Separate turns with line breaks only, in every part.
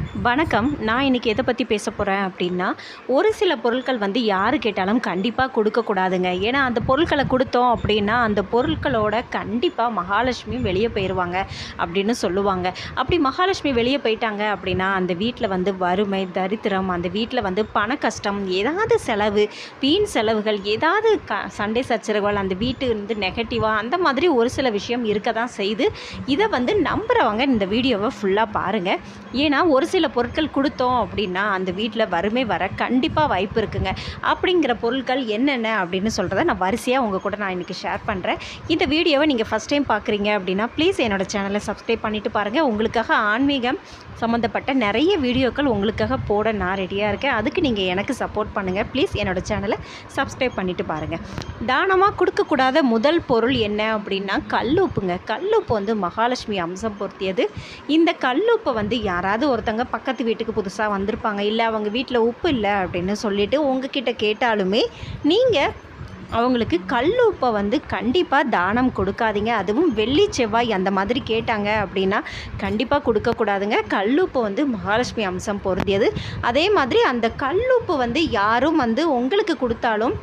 வணக்கம். நான் இன்றைக்கி எதை பற்றி பேச போகிறேன் அப்படின்னா ஒரு சில பொருட்கள் வந்து யார் கேட்டாலும் கண்டிப்பாக கொடுக்கக்கூடாதுங்க ஏன்னா அந்த பொருட்களை கொடுத்தோம் அப்படின்னா அந்த பொருட்களோட கண்டிப்பாக மகாலட்சுமி வெளியே போயிடுவாங்க அப்படின்னு சொல்லுவாங்க. அப்படி மகாலட்சுமி வெளியே போயிட்டாங்க அப்படின்னா அந்த வீட்டில் வந்து வறுமை தரித்திரம் அந்த வீட்டில் வந்து பண கஷ்டம் ஏதாவது செலவு வீண் செலவுகள் ஏதாவது க சண்டை சச்சரவுகள் அந்த வீட்டு வந்து நெகட்டிவாக அந்த மாதிரி ஒரு சில விஷயம் இருக்க தான் செய்து இதை வந்து நம்புகிறவங்க இந்த வீடியோவை ஃபுல்லாக பாருங்கள் ஏன்னா ஒரு சில பொருட்கள் கொடுத்தோம் அப்படின்னா அந்த வீட்டில் வறுமை வர கண்டிப்பாக வாய்ப்பு இருக்குங்க. அப்படிங்கிற பொருட்கள் என்னென்ன அப்படின்னு சொல்கிறத நான் வரிசையாக உங்கள் கூட நான் இன்றைக்கி ஷேர் பண்ணுறேன் இந்த வீடியோவை நீங்கள் ஃபஸ்ட் டைம் பார்க்குறீங்க அப்படின்னா ப்ளீஸ் என்னோடய சேனலை சப்ஸ்கிரைப் பண்ணிவிட்டு பாருங்கள் உங்களுக்காக ஆன்மீகம் சம்மந்தப்பட்ட நிறைய வீடியோக்கள் உங்களுக்காக போட நான் ரெடியாக இருக்கேன். அதுக்கு நீங்கள் எனக்கு சப்போர்ட் பண்ணுங்கள் ப்ளீஸ் என்னோட சேனலை சப்ஸ்கிரைப் பண்ணிவிட்டு பாருங்கள் தானமாக கொடுக்கக்கூடாத முதல் பொருள் என்ன அப்படின்னா கல்லுப்புங்க. கல்லுப்பு வந்து மகாலட்சுமி அம்சம் பொருத்தியது. இந்த கல்லுப்பை வந்து யாராவது ஒருத்தங்க பக்கத்து வீட்டுக்கு புதுசாக வந்திருப்பாங்க. இல்லை அவங்க வீட்டில் உப்பு இல்லை அப்படின்னு சொல்லிவிட்டு உங்ககிட்ட கேட்டாலுமே நீங்கள் அவங்களுக்கு கல் உப்பை வந்து கண்டிப்பாக தானம் கொடுக்காதீங்க. அதுவும் வெள்ளி செவ்வாய் அந்த மாதிரி கேட்டாங்க அப்படின்னா கண்டிப்பாக கொடுக்கக்கூடாதுங்க. கல்லுப்பு வந்து மகாலட்சுமி அம்சம் பொருந்தியது. அதே மாதிரி அந்த கல்லுப்பு வந்து யாரும் வந்து உங்களுக்கு கொடுத்தாலும்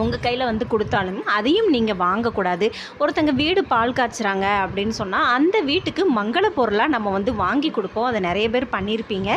உங்கள் கையில் வந்து கொடுத்தாலும் அதையும் நீங்கள் வாங்கக்கூடாது. ஒருத்தங்க வீடு பால் காய்ச்சுறாங்க அப்படின்னு சொன்னால் அந்த வீட்டுக்கு மங்கள பொருளாக நம்ம வந்து வாங்கி கொடுப்போம். அதை நிறைய பேர் பண்ணியிருப்பீங்க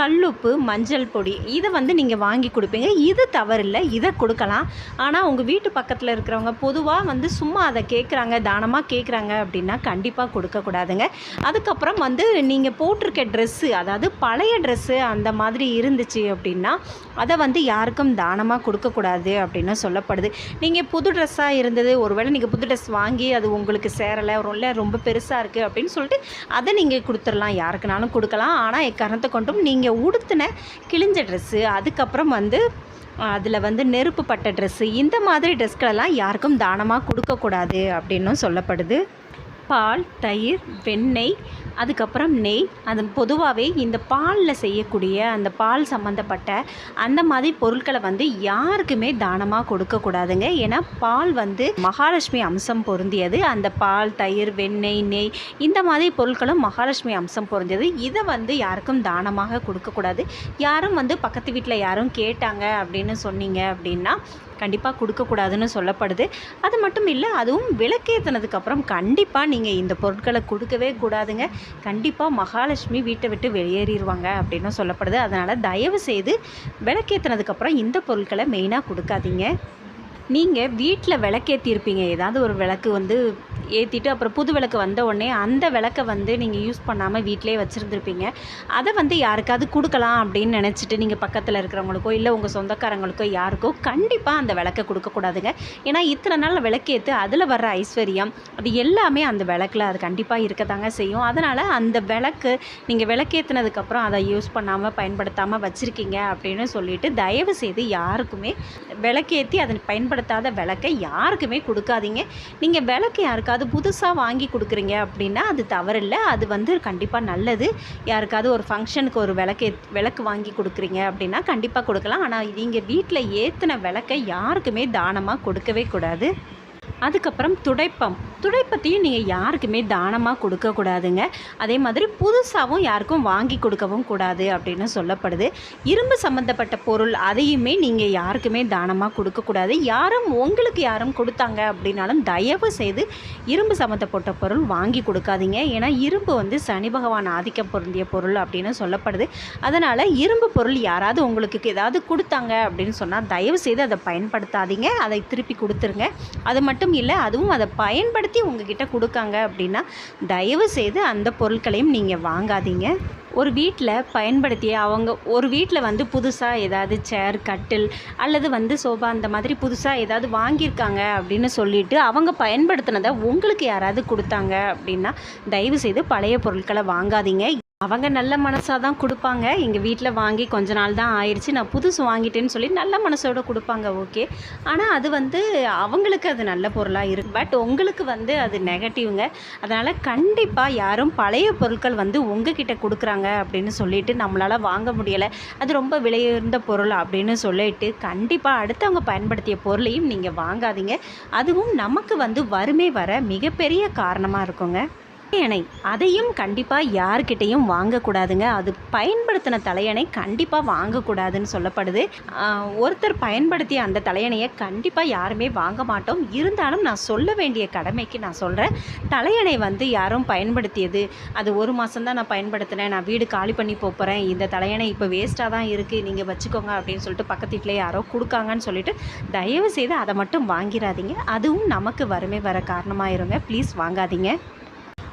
கல்லுப்பு மஞ்சள் பொடி இதை வந்து நீங்கள் வாங்கி கொடுப்பீங்க. இது தவறில்லை இதை கொடுக்கலாம். ஆனால் உங்கள் வீட்டு பக்கத்தில் இருக்கிறவங்க பொதுவாக வந்து சும்மா அதை கேட்குறாங்க தானமாக கேட்குறாங்க அப்படின்னா கண்டிப்பாக கொடுக்கக்கூடாதுங்க. அதுக்கப்புறம் வந்து நீங்கள் போட்டிருக்க ட்ரெஸ்ஸு அதாவது பழைய ட்ரெஸ்ஸு அந்த மாதிரி இருந்துச்சு அப்படின்னா அதை வந்து யாருக்கும் தானமாக கொடுக்கக்கூடாது அப்படின்னு சொல்லப்படுது. நீங்கள் புது ட்ரெஸ்ஸாக இருந்தது ஒருவேளை நீங்கள் புது ட்ரெஸ் வாங்கி அது உங்களுக்கு சேரலை இல்லை ரொம்ப பெருசாக இருக்குது அப்படின்னு சொல்லிட்டு அதை நீங்கள் கொடுத்துடலாம். யாருக்குனாலும் கொடுக்கலாம். ஆனால் எக்காரணத்தை கொண்டும் நீங்கள் உடுத்தின கிழிஞ்ச ட்ரெஸ்ஸு அதுக்கப்புறம் வந்து அதில் வந்து நெருப்பு பட்ட ட்ரெஸ்ஸு இந்த மாதிரி ட்ரெஸ்களெல்லாம் யாருக்கும் தானமாக கொடுக்கக்கூடாது அப்படின்னும் சொல்லப்படுது பால் தயிர் வெண்ணெய் அதுக்கப்புறம் நெய். அது பொதுவாகவே இந்த பாலில் செய்யக்கூடிய அந்த பால் சம்மந்தப்பட்ட அந்த மாதிரி பொருட்களை வந்து யாருக்குமே தானமாக கொடுக்கக்கூடாதுங்க ஏன்னா பால் வந்து மகாலட்சுமி அம்சம் பொருந்தியது. அந்த பால் தயிர் வெண்ணெய் நெய் இந்த மாதிரி பொருட்களும் மகாலட்சுமி அம்சம் பொருந்தியது. இதை வந்து யாருக்கும் தானமாக கொடுக்கக்கூடாது யாரும் வந்து பக்கத்து வீட்டில் யாரும் கேட்டாங்க அப்படின்னு சொன்னீங்க அப்படின்னா கண்டிப்பாக கொடுக்கக்கூடாதுன்னு சொல்லப்படுது. அது மட்டும் இல்லை அதுவும் விளக்கேற்றினதுக்கப்புறம் கண்டிப்பாக நீங்கள் இந்த பொருட்களை கொடுக்கவே கூடாதுங்க. கண்டிப்பாக மகாலட்சுமி வீட்டை விட்டு வெளியேறிடுவாங்க அப்படின்னு சொல்லப்படுது. அதனால் தயவு செய்து விளக்கேற்றினதுக்கப்புறம் இந்த பொருட்களை மெயினாக கொடுக்காதீங்க. நீங்கள் வீட்டில் விளக்கேற்றிருப்பீங்க ஏதாவது ஒரு விளக்கு வந்து ஏற்றிட்டு அப்புறம் புது விளக்கு வந்த உடனே அந்த விளக்கை வந்து நீங்கள் யூஸ் பண்ணாமல் வீட்டிலே வச்சுருந்துருப்பீங்க. அதை வந்து யாருக்காவது கொடுக்கலாம் அப்படின்னு நினச்சிட்டு நீங்கள் பக்கத்தில் இருக்கிறவங்களுக்கோ இல்லை உங்கள் சொந்தக்காரங்களுக்கோ யாருக்கோ கண்டிப்பாக அந்த விளக்கை கொடுக்கக்கூடாதுங்க ஏன்னா இத்தனை நாள் விளக்கேற்று அதில் வர்ற ஐஸ்வர்யம் அது எல்லாமே அந்த விளக்கில் அது கண்டிப்பாக இருக்க தாங்க செய்யும். அதனால் அந்த விளக்கு நீங்கள் விளக்கேற்றினதுக்கப்புறம் அதை யூஸ் பண்ணாமல் பயன்படுத்தாமல் வச்சுருக்கீங்க அப்படின்னு சொல்லிட்டு தயவு செய்து யாருக்குமே விளக்கேற்றி அதை பயன்படுத்தாத விளக்கை யாருக்குமே கொடுக்காதீங்க. நீங்கள் விளக்கு யாருக்காவது புதுசாக வாங்கி கொடுக்குறீங்க அப்படின்னா அது தவறில்லை. அது வந்து கண்டிப்பாக நல்லது. யாருக்காவது ஒரு ஃபங்க்ஷனுக்கு ஒரு விளக்கு விளக்கு வாங்கி கொடுக்குறீங்க அப்படின்னா கண்டிப்பாக கொடுக்கலாம். ஆனால் நீங்கள் வீட்டில் ஏற்றின விளக்கை யாருக்குமே தானமாக கொடுக்கவே கூடாது. அதுக்கப்புறம் துடைப்பம். துடைப்பத்தையும் நீங்கள் யாருக்குமே தானமாக கொடுக்கக்கூடாதுங்க அதே மாதிரி புதுசாகவும் யாருக்கும் வாங்கி கொடுக்கவும் கூடாது அப்படின்னு சொல்லப்படுது. இரும்பு சம்மந்தப்பட்ட பொருள் அதையுமே நீங்கள் யாருக்குமே தானமாக கொடுக்கக்கூடாது யாரும் உங்களுக்கு யாரும் கொடுத்தாங்க அப்படின்னாலும் தயவு செய்து இரும்பு சம்மந்தப்பட்ட பொருள் வாங்கி கொடுக்காதீங்க. ஏன்னா இரும்பு வந்து சனி பகவான் ஆதிக்கம் பொருந்திய பொருள் அப்படின்னு சொல்லப்படுது. அதனால் இரும்பு பொருள் யாராவது உங்களுக்கு ஏதாவது கொடுத்தாங்க அப்படின்னு சொன்னால் தயவு செய்து அதை பயன்படுத்தாதீங்க. அதை திருப்பி கொடுத்துருங்க. அது மட்டும் இல்லை அதுவும் அதை பயன்படுத்தி உங்ககிட்ட கொடுக்காங்க அப்படின்னா தயவு செய்து அந்த பொருட்களையும் நீங்கள் வாங்காதீங்க. ஒரு வீட்டில் பயன்படுத்திய அவங்க ஒரு வீட்டில் வந்து புதுசாக ஏதாவது சேர் கட்டில் அல்லது வந்து சோபா அந்த மாதிரி புதுசாக ஏதாவது வாங்கியிருக்காங்க அப்படின்னு சொல்லிட்டு அவங்க பயன்படுத்தினதை உங்களுக்கு யாராவது கொடுத்தாங்க அப்படின்னா தயவு செய்து பழைய பொருட்களை வாங்காதீங்க. அவங்க நல்ல மனசாக தான் கொடுப்பாங்க. எங்கள் வீட்டில் வாங்கி கொஞ்ச நாள் தான் ஆயிடுச்சு நான் புதுசு வாங்கிட்டேன்னு சொல்லி நல்ல மனசோட கொடுப்பாங்க ஓகே. ஆனால் அது வந்து அவங்களுக்கு அது நல்ல பொருளாக இருக்குது பட் உங்களுக்கு வந்து அது நெகட்டிவ்ங்க. அதனால் கண்டிப்பாக யாரும் பழைய பொருட்கள் வந்து உங்ககிட்ட கொடுக்குறாங்க அப்படின்னு சொல்லிட்டு நம்மளால் வாங்க முடியலை. அது ரொம்ப விலையுயர்ந்த பொருள் அப்படின்னு சொல்லிட்டு கண்டிப்பாக அடுத்தவங்க பயன்படுத்திய பொருளையும் நீங்கள் வாங்காதீங்க. அதுவும் நமக்கு வந்து வறுமை வர மிகப்பெரிய காரணமாக இருக்குங்க. தலையணை. அதையும் கண்டிப்பாக யார்கிட்டையும் வாங்கக்கூடாதுங்க. அது பயன்படுத்தின தலையணை கண்டிப்பாக வாங்கக்கூடாதுன்னு சொல்லப்படுது. ஒருத்தர் பயன்படுத்திய அந்த தலையணையை கண்டிப்பாக யாருமே வாங்க மாட்டோம். இருந்தாலும் நான் சொல்ல வேண்டிய கடமைக்கு நான் சொல்கிறேன் தலையணை வந்து யாரும் பயன்படுத்தியது அது ஒரு மாதம் தான் நான் பயன்படுத்தினேன். நான் வீடு காலி பண்ணி போகிறேன் இந்த தலையணை இப்போ வேஸ்ட்டாக தான் இருக்குது நீங்கள் வச்சுக்கோங்க அப்படின்னு சொல்லிட்டு பக்கத்து வீட்டில் யாரோ கொடுக்காங்கன்னு சொல்லிட்டு தயவு செய்து அதை மட்டும் வாங்கிடாதீங்க அதுவும் நமக்கு வறுமை வர காரணமாயிருங்க. ப்ளீஸ் வாங்காதீங்க.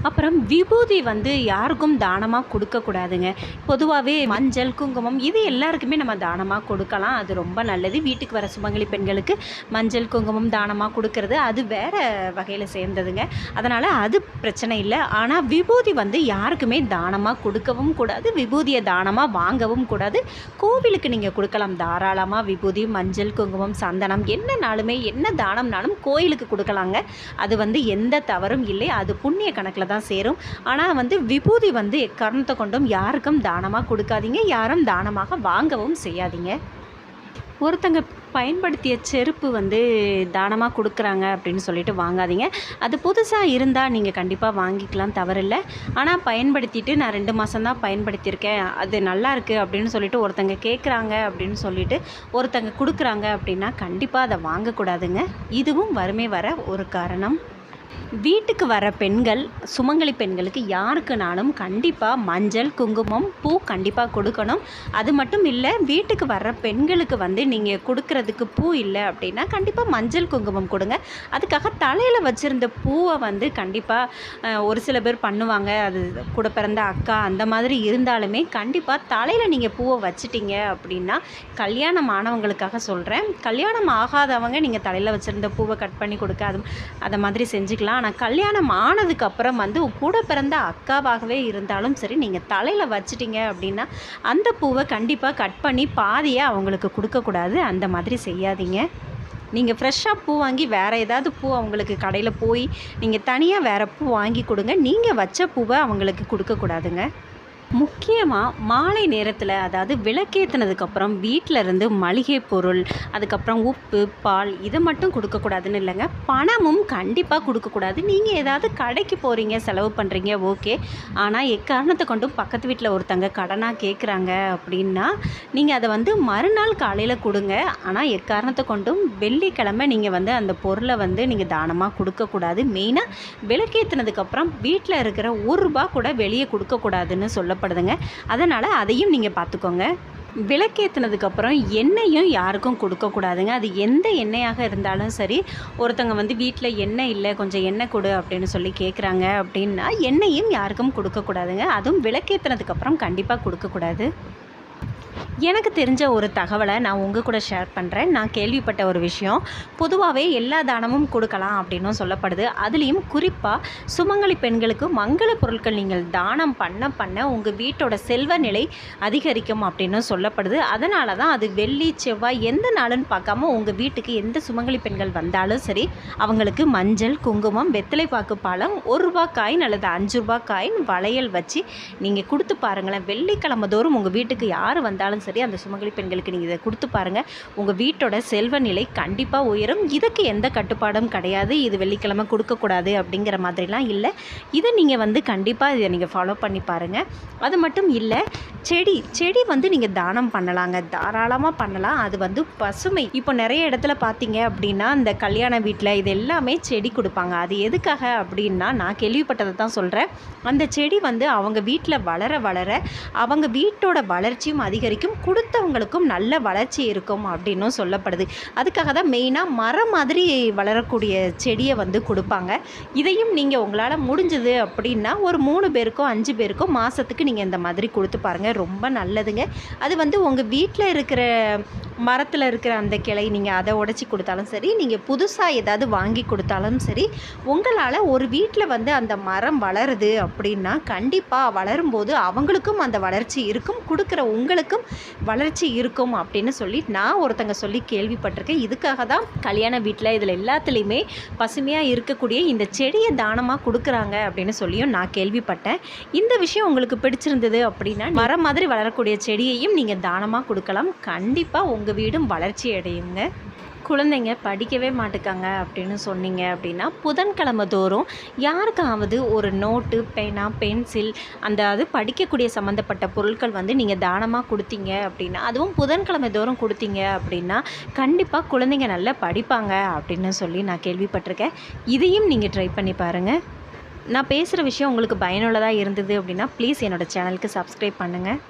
அப்புறம் விபூதி வந்து யாருக்கும் தானமாக கொடுக்கக்கூடாதுங்க பொதுவாகவே மஞ்சள் குங்குமம் இது எல்லாருக்குமே நம்ம தானமாக கொடுக்கலாம். அது ரொம்ப நல்லது. வீட்டுக்கு வர சுமங்கலி பெண்களுக்கு மஞ்சள் குங்குமம் தானமாக கொடுக்கறது அது வேற வகையில் சேர்ந்ததுங்க. அதனால் அது பிரச்சனை இல்லை. ஆனால் விபூதி வந்து யாருக்குமே தானமாக கொடுக்கவும் கூடாது. விபூதியை தானமாக வாங்கவும் கூடாது. கோவிலுக்கு நீங்கள் கொடுக்கலாம். தாராளமாக விபூதி மஞ்சள் குங்குமம் சந்தனம் என்னனாலுமே என்ன தானம்னாலும் கோயிலுக்கு கொடுக்கலாங்க. அது வந்து எந்த தவறும் இல்லை. அது புண்ணிய கணக்கில் தான் சேரும். ஆனால் வந்து விபூதி வந்து எக்காரணத்தை கொண்டும் யாருக்கும் தானமாக கொடுக்காதீங்க. யாரும் தானமாக வாங்கவும் செய்யாதீங்க. ஒருத்தங்க பயன்படுத்திய செருப்பு வந்து தானமாக கொடுக்குறாங்க அப்படின்னு சொல்லிட்டு வாங்காதீங்க. அது புதுசாக இருந்தால் நீங்கள் கண்டிப்பாக வாங்கிக்கலாம் தவறில்லை. ஆனால் பயன்படுத்திட்டு நான் ரெண்டு மாதம்தான் பயன்படுத்தியிருக்கேன். அது நல்லா இருக்குது அப்படின்னு சொல்லிட்டு ஒருத்தங்க கேட்குறாங்க அப்படின்னு சொல்லிட்டு ஒருத்தங்க கொடுக்குறாங்க அப்படின்னா கண்டிப்பாக அதை வாங்கக்கூடாதுங்க. இதுவும் வறுமை வர ஒரு காரணம். வீட்டுக்கு வர பெண்கள் சுமங்கலி பெண்களுக்கு யாருக்குனாலும் கண்டிப்பாக மஞ்சள் குங்குமம் பூ கண்டிப்பாக கொடுக்கணும். அது மட்டும் இல்லை வீட்டுக்கு வர்ற பெண்களுக்கு வந்து நீங்கள் கொடுக்கறதுக்கு பூ இல்லை அப்படின்னா கண்டிப்பாக மஞ்சள் குங்குமம் கொடுங்க. அதுக்காக தலையில் வச்சுருந்த பூவை வந்து கண்டிப்பாக ஒரு சில பேர் பண்ணுவாங்க. அது கூட பிறந்த அக்கா அந்த மாதிரி இருந்தாலுமே கண்டிப்பாக தலையில் நீங்கள் பூவை வச்சுட்டீங்க அப்படின்னா கல்யாணம் ஆனவங்களுக்காக சொல்கிறேன் கல்யாணம் ஆகாதவங்க நீங்கள் தலையில் வச்சுருந்த பூவை கட் பண்ணி கொடுக்க அது அதை மாதிரி செஞ்சுக்கலாம். ஆனால் கல்யாணம் ஆனதுக்கப்புறம் வந்து கூட பிறந்த அக்காவாகவே இருந்தாலும் சரி நீங்கள் தலையில் வச்சிட்டீங்க அப்படின்னா அந்த பூவை கண்டிப்பாக கட் பண்ணி பாதியாக அவங்களுக்கு கொடுக்கக்கூடாது அந்த மாதிரி செய்யாதீங்க. நீங்கள் ஃப்ரெஷ்ஷாக பூ வாங்கி வேறு ஏதாவது பூ அவங்களுக்கு கடையில் போய் நீங்கள் தனியாக வேறு பூ வாங்கி கொடுங்க. நீங்கள் வச்ச பூவை அவங்களுக்கு கொடுக்கக்கூடாதுங்க முக்கியமாக மாலை நேரத்தில் அதாவது விளக்கேற்றினதுக்கப்புறம் வீட்டில் இருந்து மளிகை பொருள் அதுக்கப்புறம் உப்பு பால் இதை மட்டும் கொடுக்கக்கூடாதுன்னு இல்லைங்க. பணமும் கண்டிப்பாக கொடுக்கக்கூடாது நீங்கள் ஏதாவது கடைக்கு போகிறீங்க செலவு பண்ணுறீங்க ஓகே. ஆனால் எக்காரணத்தை கொண்டும் பக்கத்து வீட்டில் ஒருத்தங்க கடனாக கேட்குறாங்க அப்படின்னா நீங்கள் அதை வந்து மறுநாள் காலையில் கொடுங்க. ஆனால் எக்காரணத்தை கொண்டும் வெள்ளிக்கிழமை நீங்கள் வந்து அந்த பொருளை வந்து நீங்கள் தானமாக கொடுக்கக்கூடாது மெயினாக விளக்கேற்றினதுக்கப்புறம் வீட்டில் இருக்கிற ஒரு ரூபா கூட வெளியே கொடுக்கக்கூடாதுன்னு சொல்ல தேவைப்படுதுங்க அதனால் அதையும் நீங்கள் பார்த்துக்கோங்க விளக்கேற்றினதுக்கப்புறம் எண்ணெயும் யாருக்கும் கொடுக்கக்கூடாதுங்க. அது எந்த எண்ணெயாக இருந்தாலும் சரி ஒருத்தங்க வந்து வீட்டில் எண்ணெய் இல்லை கொஞ்சம் எண்ணெய் கொடு அப்படின்னு சொல்லி கேட்குறாங்க அப்படின்னா எண்ணெயும் யாருக்கும் கொடுக்கக்கூடாதுங்க. அதுவும் விளக்கேற்றினதுக்கப்புறம் கண்டிப்பாக கொடுக்கக்கூடாது. எனக்கு தெரிஞ்ச ஒரு தகவலை நான் உங்கள் கூட ஷேர் பண்ணுறேன் நான் கேள்விப்பட்ட ஒரு விஷயம். பொதுவாகவே எல்லா தானமும் கொடுக்கலாம் அப்படின்னும் சொல்லப்படுது. அதுலேயும் குறிப்பாக சுமங்கலி பெண்களுக்கு மங்கள பொருட்கள் நீங்கள் தானம் பண்ண பண்ண உங்கள் வீட்டோட செல்வ நிலை அதிகரிக்கும் அப்படின்னும் சொல்லப்படுது. அதனால தான் அது வெள்ளி செவ்வாய் எந்த நாளுன்னு பார்க்காம உங்கள் வீட்டுக்கு எந்த சுமங்கலி பெண்கள் வந்தாலும் சரி அவங்களுக்கு மஞ்சள் குங்குமம் வெத்தலை பாக்கு பழம் ஒரு ரூபா காயின் அல்லது அஞ்சு ரூபா காயின் வளையல் வச்சு நீங்கள் கொடுத்து பாருங்களேன். வெள்ளிக்கிழமை தோறும் உங்கள் வீட்டுக்கு யார் யார் வந்தாலும் சரி அந்த சுமங்கலி பெண்களுக்கு நீங்கள் இதை கொடுத்து பாருங்கள் உங்கள் வீட்டோட செல்வ நிலை கண்டிப்பாக உயரும். இதுக்கு எந்த கட்டுப்பாடும் கிடையாது. இது வெள்ளிக்கிழமை கொடுக்கக்கூடாது அப்படிங்கிற மாதிரிலாம் இல்லை. இதை நீங்கள் வந்து கண்டிப்பாக இதை நீங்கள் ஃபாலோ பண்ணி பாருங்கள் அது மட்டும் இல்லை செடி செடி வந்து நீங்கள் தானம் பண்ணலாங்க. தாராளமாக பண்ணலாம். அது வந்து பசுமை. இப்போ நிறைய இடத்துல பார்த்தீங்க அப்படின்னா இந்த கல்யாண வீட்டில் இது எல்லாமே செடி கொடுப்பாங்க. அது எதுக்காக அப்படின்னா நான் கேள்விப்பட்டதை தான் சொல்கிறேன் அந்த செடி வந்து அவங்க வீட்டில் வளர வளர அவங்க வீட்டோட வளர்ச்சியும் அதிகரிக்கும் கொடுத்தவங்களுக்கும் நல்ல வளர்ச்சி இருக்கும் அப்படின்னும் சொல்லப்படுது. அதுக்காக தான் மெயினாக மரம் மாதிரி வளரக்கூடிய செடியை வந்து கொடுப்பாங்க. இதையும் நீங்கள் உங்களால் முடிஞ்சது அப்படின்னா ஒரு மூணு பேருக்கோ அஞ்சு பேருக்கோ மாதத்துக்கு நீங்கள் இந்த மாதிரி கொடுத்து பாருங்கள் ரொம்ப நல்லதுங்க. அது வந்து உங்கள் வீட்டில் இருக்கிற மரத்தில் இருக்கிற அந்த கிளை நீங்கள் அதை உடச்சி கொடுத்தாலும் சரி நீங்கள் புதுசாக ஏதாவது வாங்கி கொடுத்தாலும் சரி உங்களால் ஒரு வீட்டில் வந்து அந்த மரம் வளருது அப்படின்னா கண்டிப்பாக வளரும்போது அவங்களுக்கும் அந்த வளர்ச்சி இருக்கும் கொடுக்குற உங்களுக்கும் வளர்ச்சி இருக்கும் அப்படின்னு சொல்லி நான் ஒருத்தங்க சொல்லி கேள்விப்பட்டிருக்கேன். இதுக்காக தான் கல்யாண வீட்டில் இதில் எல்லாத்துலேயுமே பசுமையாக இருக்கக்கூடிய இந்த செடியை தானமாக கொடுக்குறாங்க அப்படின்னு சொல்லியும் நான் கேள்விப்பட்டேன். இந்த விஷயம் உங்களுக்கு பிடிச்சிருந்தது அப்படின்னா மரம் மாதிரி வளரக்கூடிய செடியையும் நீங்கள் தானமாக கொடுக்கலாம். கண்டிப்பாக உங்கள் வீடும் வளர்ச்சி அடையுங்க. குழந்தைங்க படிக்கவே மாட்டுக்காங்க அப்படின்னு சொன்னீங்க அப்படின்னா புதன்கிழமை தோறும் யாருக்காவது ஒரு நோட்டு பேனா பென்சில் அந்த அது படிக்கக்கூடிய சம்மந்தப்பட்ட பொருட்கள் வந்து நீங்கள் தானமாக கொடுத்தீங்க அப்படின்னா அதுவும் புதன்கிழமை தோறும் கொடுத்தீங்க அப்படின்னா கண்டிப்பாக குழந்தைங்க நல்லா படிப்பாங்க அப்படின்னு சொல்லி நான் கேள்விப்பட்டிருக்கேன். இதையும் நீங்கள் ட்ரை பண்ணி பாருங்கள் நான் பேசுகிற விஷயம் உங்களுக்கு பயனுள்ளதாக இருந்தது அப்படின்னா ப்ளீஸ் என்னோடய சேனலுக்கு சப்ஸ்கிரைப் பண்ணுங்கள்